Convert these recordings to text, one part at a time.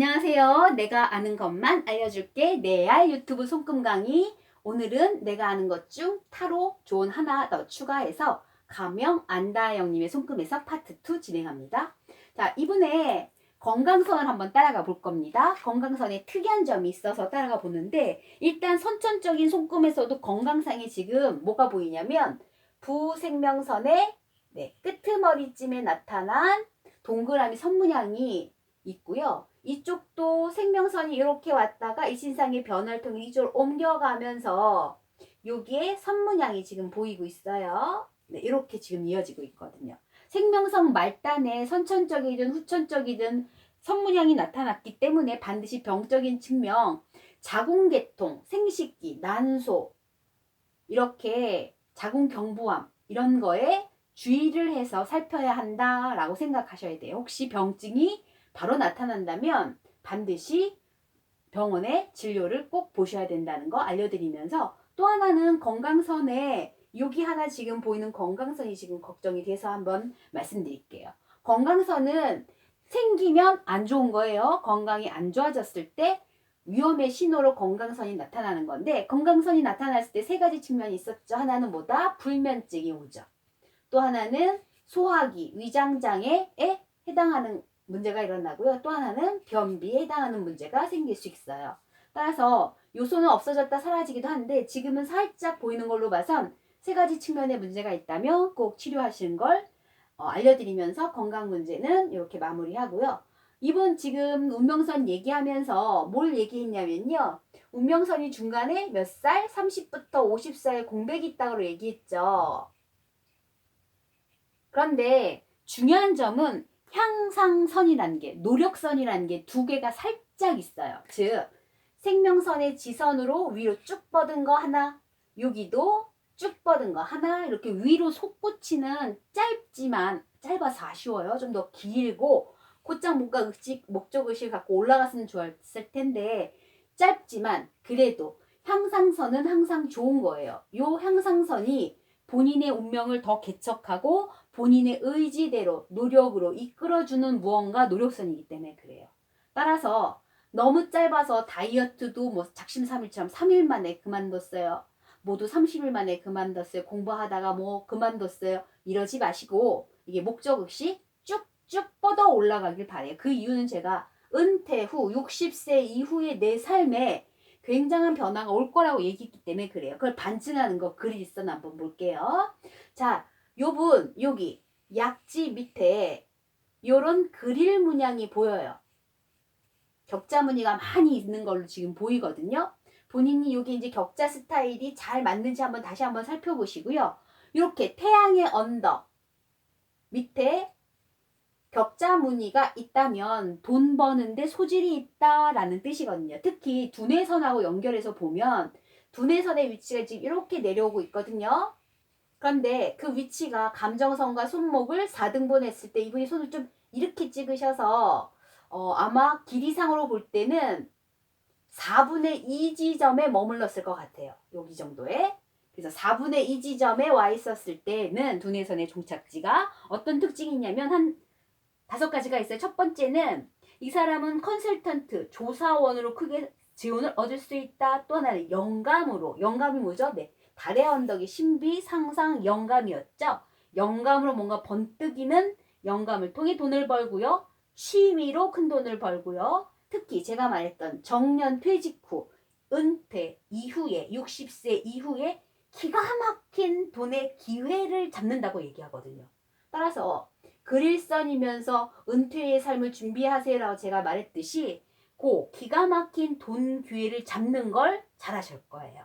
안녕하세요. 내가 아는 것만 알려줄게. 내알 유튜브 손금 강의. 오늘은 내가 아는 것 중 타로 좋은 하나 더 추가해서 가명 안다영님의 손금에서 파트 2 진행합니다. 자, 이분의 건강선을 한번 따라가 볼 겁니다. 건강선에 특이한 점이 있어서 따라가 보는데 일단 선천적인 손금에서도 건강상에 지금 뭐가 보이냐면 부생명선의 네, 끄트머리쯤에 나타난 동그라미 선문양이 있고요. 이쪽도 생명선이 이렇게 왔다가 이 신상의 변화를 통해 이쪽으로 옮겨가면서 여기에 선문양이 지금 보이고 있어요. 네, 이렇게 지금 이어지고 있거든요. 생명선 말단에 선천적이든 후천적이든 선문양이 나타났기 때문에 반드시 병적인 측면, 자궁계통, 생식기, 난소 이렇게 자궁경부암 이런 거에 주의를 해서 살펴야 한다라고 생각하셔야 돼요. 혹시 병증이 바로 나타난다면 반드시 병원에 진료를 꼭 보셔야 된다는 거 알려드리면서 또 하나는 건강선에 여기 하나 지금 보이는 건강선이 지금 걱정이 돼서 한번 말씀드릴게요. 건강선은 생기면 안 좋은 거예요. 건강이 안 좋아졌을 때 위험의 신호로 건강선이 나타나는 건데 건강선이 나타났을 때 세 가지 측면이 있었죠. 하나는 뭐다? 불면증이 오죠. 또 하나는 소화기, 위장장애에 해당하는 문제가 일어나고요. 또 하나는 변비에 해당하는 문제가 생길 수 있어요. 따라서 요소는 없어졌다 사라지기도 하는데 지금은 살짝 보이는 걸로 봐선 세 가지 측면의 문제가 있다면 꼭 치료하시는 걸 어, 알려드리면서 건강 문제는 이렇게 마무리하고요. 이분 지금 운명선 얘기하면서 뭘 얘기했냐면요. 운명선이 중간에 몇 살? 30부터 50살 공백이 있다고 얘기했죠. 그런데 중요한 점은 향상선이라는 게, 노력선이라는 게 두 개가 살짝 있어요. 즉, 생명선의 지선으로 위로 쭉 뻗은 거 하나, 여기도 쭉 뻗은 거 하나, 이렇게 위로 솟구치는 짧지만, 짧아서 아쉬워요. 좀 더 길고, 곧장 뭔가 의식, 목적 의식을 갖고 올라갔으면 좋았을 텐데, 짧지만, 그래도 향상선은 항상 좋은 거예요. 요 향상선이 본인의 운명을 더 개척하고 본인의 의지대로 노력으로 이끌어주는 무언가 노력선이기 때문에 그래요. 따라서 너무 짧아서 다이어트도 뭐 작심삼일처럼 3일 만에 그만뒀어요. 모두 30일 만에 그만뒀어요. 공부하다가 뭐 그만뒀어요. 이러지 마시고 이게 목적 없이 쭉쭉 뻗어 올라가길 바래요. 그 이유는 제가 은퇴 후 60세 이후의 내 삶에 굉장한 변화가 올 거라고 얘기했기 때문에 그래요. 그걸 반증하는 거 글이 있어 한번 볼게요. 자, 요분 여기 약지 밑에 요런 그릴 문양이 보여요. 격자 무늬가 많이 있는 걸로 지금 보이거든요. 본인이 여기 이제 격자 스타일이 잘 맞는지 한번 다시 한번 살펴보시고요. 이렇게 태양의 언덕 밑에 격자 무늬가 있다면 돈 버는데 소질이 있다라는 뜻이거든요. 특히 두뇌선하고 연결해서 보면 두뇌선의 위치가 지금 이렇게 내려오고 있거든요. 그런데 그 위치가 감정선과 손목을 4등분 했을 때 이분이 손을 좀 이렇게 찍으셔서 어, 아마 길이상으로 볼 때는 4분의 2 지점에 머물렀을 것 같아요. 여기 정도에. 그래서 4분의 2 지점에 와 있었을 때는 두뇌선의 종착지가 어떤 특징이 있냐면 한 다섯 가지가 있어요. 첫 번째는 이 사람은 컨설턴트, 조사원으로 크게 지원을 얻을 수 있다. 또 하나는 영감으로. 영감이 뭐죠? 네. 달의 언덕이 신비, 상상, 영감이었죠. 영감으로 뭔가 번뜩이는 영감을 통해 돈을 벌고요. 취미로 큰 돈을 벌고요. 특히 제가 말했던 정년 퇴직 후, 은퇴 이후에, 60세 이후에 기가 막힌 돈의 기회를 잡는다고 얘기하거든요. 따라서 그릴선이면서 은퇴의 삶을 준비하세요라고 제가 말했듯이 고 기가 막힌 돈 기회를 잡는 걸 잘하실 거예요.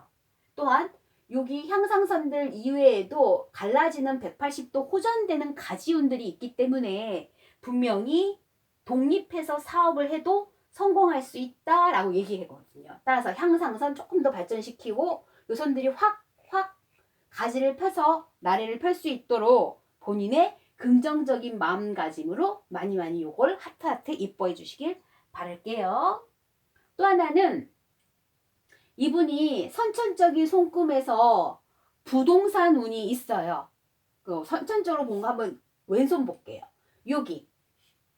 또한 여기 향상선들 이외에도 갈라지는 180도 호전되는 가지운들이 있기 때문에 분명히 독립해서 사업을 해도 성공할 수 있다라고 얘기하거든요. 따라서 향상선 조금 더 발전시키고 요 선들이 확, 확 가지를 펴서 나래를 펼 수 있도록 본인의 긍정적인 마음가짐으로 많이 많이 요걸 하트하트 이뻐해 주시길 바랄게요. 또 하나는 이분이 선천적인 손금에서 부동산 운이 있어요. 그 선천적으로 본 거 한번 왼손 볼게요. 여기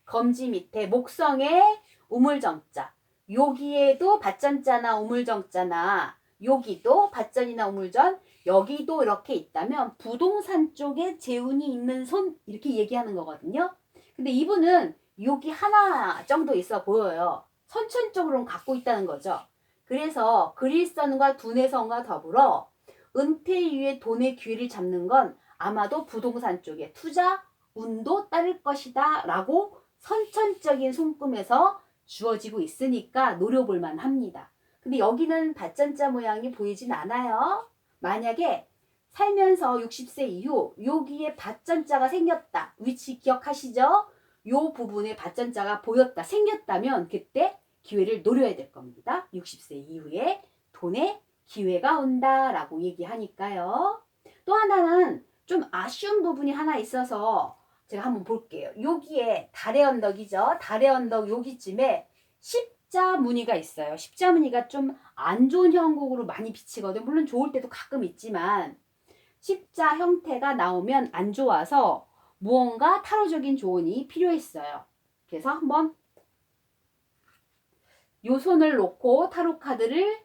검지 밑에 목성에 우물정자. 여기에도 밭전자나 우물정자나 여기도 밭전이나 우물전 여기도 이렇게 있다면 부동산 쪽에 재운이 있는 손 이렇게 얘기하는 거거든요. 근데 이분은 여기 하나 정도 있어 보여요. 선천적으로는 갖고 있다는 거죠. 그래서 그릴선과 두뇌선과 더불어 은퇴 이후에 돈의 기회를 잡는 건 아마도 부동산 쪽에 투자 운도 따를 것이다 라고 선천적인 손금에서 주어지고 있으니까 노려볼 만합니다. 근데 여기는 밭전자 모양이 보이진 않아요. 만약에 살면서 60세 이후 여기에 밭전자가 생겼다. 위치 기억하시죠? 요 부분에 밭전자가 보였다. 생겼다면 그때 기회를 노려야 될 겁니다. 60세 이후에 돈의 기회가 온다라고 얘기하니까요. 또 하나는 좀 아쉬운 부분이 하나 있어서 제가 한번 볼게요. 여기에 달의 언덕이죠. 달의 언덕 여기쯤에 십자 무늬가 있어요. 십자 무늬가 좀 안 좋은 형국으로 많이 비치거든. 물론 좋을 때도 가끔 있지만 십자 형태가 나오면 안 좋아서 무언가 타로적인 조언이 필요했어요. 그래서 한번 요 손을 놓고 타로 카드를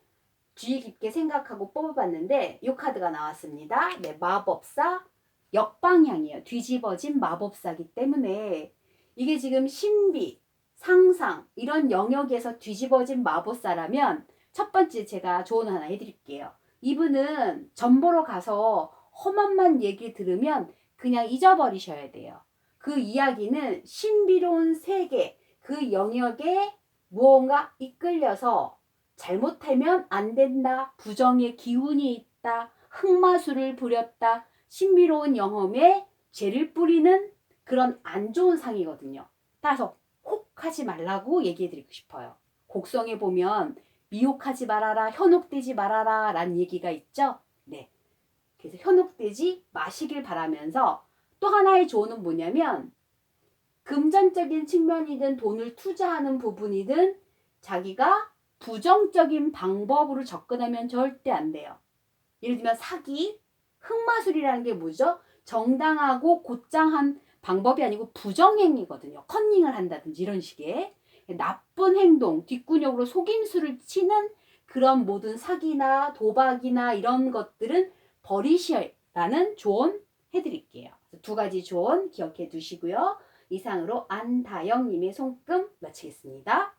주의 깊게 생각하고 뽑아봤는데 요 카드가 나왔습니다. 네, 마법사 역방향이에요. 뒤집어진 마법사기 때문에 이게 지금 신비, 상상 이런 영역에서 뒤집어진 마법사라면 첫 번째 제가 조언 하나 해드릴게요. 이분은 전 보러 가서 험한만 얘기 들으면 그냥 잊어버리셔야 돼요. 그 이야기는 신비로운 세계, 그 영역에 무언가 이끌려서 잘못하면 안 된다, 부정의 기운이 있다, 흑마술을 부렸다, 신비로운 영험에 죄를 뿌리는 그런 안 좋은 상이거든요. 따라서 혹 하지 말라고 얘기해 드리고 싶어요. 곡성에 보면 미혹하지 말아라, 현혹되지 말아라 라는 얘기가 있죠. 네. 그래서 현혹되지 마시길 바라면서 또 하나의 조언은 뭐냐면 금전적인 측면이든 돈을 투자하는 부분이든 자기가 부정적인 방법으로 접근하면 절대 안 돼요. 예를 들면 사기, 흑마술이라는 게 뭐죠? 정당하고 곧장한 방법이 아니고 부정행위거든요. 컨닝을 한다든지 이런 식의 나쁜 행동, 뒷구녕으로 속임수를 치는 그런 모든 사기나 도박이나 이런 것들은 버리시라는 조언 해드릴게요. 두 가지 조언 기억해 두시고요. 이상으로 안다영님의 손금 마치겠습니다.